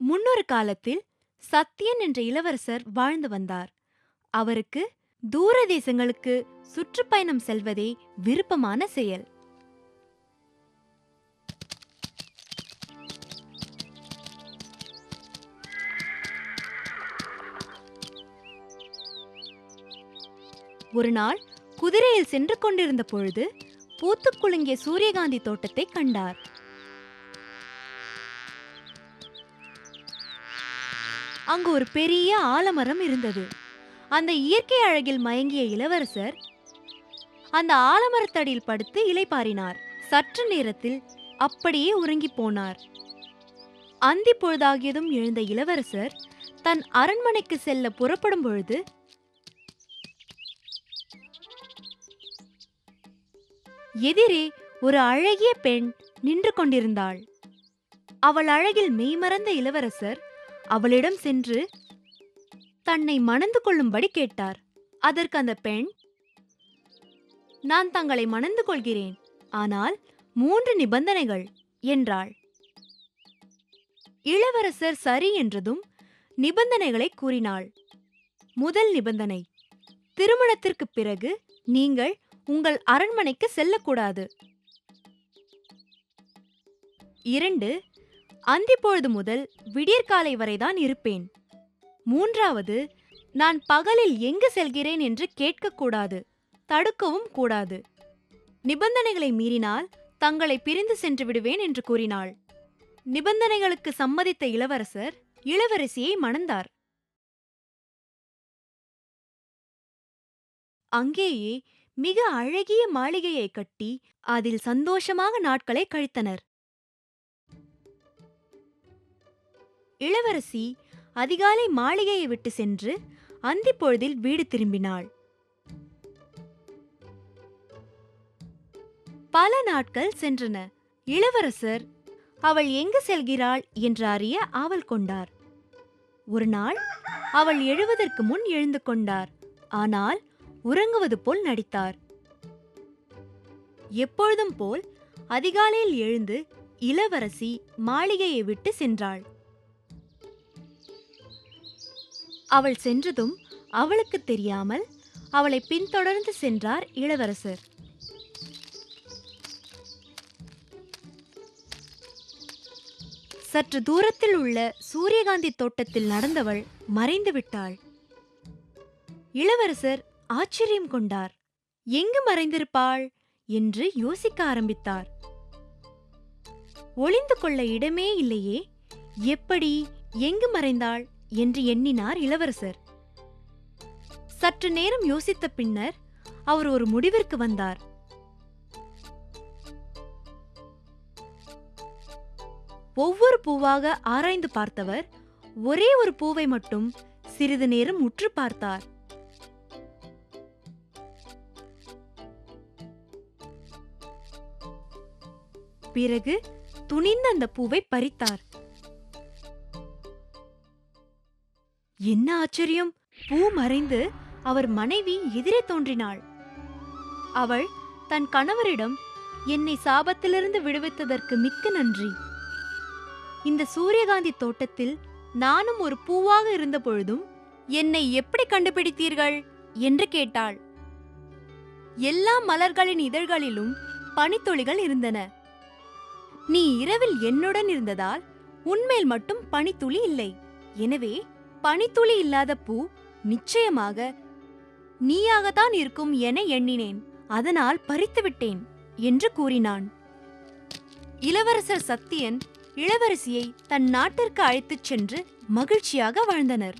முன்னொரு காலத்தில் சத்தியன் என்ற இளவரசர் வாழ்ந்து வந்தார். அவருக்கு தூர தேசங்களுக்கு சுற்றுப்பயணம் செல்வதே விருப்பமான செயல். ஒரு நாள் குதிரையில் சென்று கொண்டிருந்த பொழுது பூத்துக்குலுங்கிய சூரியகாந்தி தோட்டத்தை கண்டார். அங்கு ஒரு பெரிய ஆலமரம் இருந்தது. அந்த இயற்கை அழகில் மயங்கிய இளவரசர் அந்த ஆலமரத்தடியில் படுத்து இலைப்பாரினார் சற்று நேரத்தில் அப்படியே உறங்கிப் போனார். அந்தி பொழுதாகியதும் எழுந்த இளவரசர் தன் அரண்மனைக்கு செல்ல புறப்படும் பொழுது எதிரே ஒரு அழகிய பெண் நின்று கொண்டிருந்தாள். அவள் அழகில் மெய்மறந்த இளவரசர் அவளிடம் சென்று தன்னை மணந்து கொள்ளும்படி கேட்டார். அதற்கு அந்த பெண் நான் தங்களை மணந்து கொள்கிறேன். ஆனால் மூன்று நிபந்தனைகள் என்றாள். இளவரசர் சரி என்றதும் நிபந்தனைகளை கூறினாள். முதல் நிபந்தனை திருமணத்திற்குப் பிறகு நீங்கள் உங்கள் அரண்மனைக்கு செல்லக்கூடாது. இரண்டு அந்திப்பொழுது முதல் விடியற்காலை வரைதான் இருப்பேன். மூன்றாவது நான் பகலில் எங்கு செல்கிறேன் என்று கேட்கக்கூடாது தடுக்கவும் கூடாது. நிபந்தனைகளை மீறினால் தங்களை பிரிந்து சென்று விடுவேன் என்று கூறினாள். நிபந்தனைகளுக்கு சம்மதித்த இளவரசர் இளவரசியை மணந்தார். அங்கேயே மிக அழகிய மாளிகையை கட்டி அதில் சந்தோஷமாக நாட்களை கழித்தனர். இளவரசி அதிகாலை மாளிகையை விட்டு சென்று அந்திப்பொழுதில் வீடு திரும்பினாள். பல நாட்கள் சென்றன. இளவரசர் அவள் எங்கு செல்கிறாள்? என்று அறிய ஆவல் கொண்டார். ஒரு நாள் அவள் எழுவதற்கு முன் எழுந்து கொண்டார். ஆனால் உறங்குவது போல் நடித்தார். எப்பொழுதும் போல் அதிகாலையில் எழுந்து இளவரசி மாளிகையை விட்டு சென்றாள். அவள் சென்றதும் அவளுக்கு தெரியாமல் அவளை பின்தொடர்ந்து சென்றார் இளவரசர். சற்று தூரத்தில் உள்ள சூரியகாந்தி தோட்டத்தில் நடந்தவள் மறைந்து விட்டாள். இளவரசர் ஆச்சரியம் கொண்டார். எங்கு மறைந்திருப்பாள்? என்று யோசிக்க ஆரம்பித்தார். ஒளிந்து கொள்ள இடமே இல்லையே. எப்படி எங்கு மறைந்தாள்? என்று எண்ணினார் இளவரசர். சற்று நேரம் யோசித்த பின்னர் அவர் ஒரு முடிவிற்கு வந்தார். ஒவ்வொரு பூவாக ஆராய்ந்து பார்த்தவர் ஒரே ஒரு பூவை மட்டும் சிறிது நேரம் உற்று பார்த்தார். பிறகு துணிந்து அந்த பூவை பறித்தார். என்ன ஆச்சரியம்? பூ மறைந்து அவர் மனைவி எதிரே தோன்றினாள். அவள் தன் கணவரிடம் என்னை சாபத்திலிருந்து விடுவித்ததற்கு மிக்க நன்றி. இந்த சூரியகாந்தி தோட்டத்தில் நானும் ஒரு பூவாக இருந்த பொழுதும் என்னை எப்படி கண்டுபிடித்தீர்கள்? என்று கேட்டாள். எல்லா மலர்களின் இதழ்களிலும் பனித்துளிகள் இருந்தன. நீ இரவில் என்னுடன் இருந்ததால் உன்மேல் மட்டும் பனித்துளி இல்லை. எனவே பனித்துளி இல்லாத பூ நிச்சயமாக நீயாகத்தான் இருக்கும் என எண்ணினேன். அதனால் பறித்துவிட்டேன் என்று கூறினான். இளவரசர் சத்தியன் இளவரசியை தன் நாட்டிற்கு அழைத்துச் சென்று மகிழ்ச்சியாக வாழ்ந்தனர்.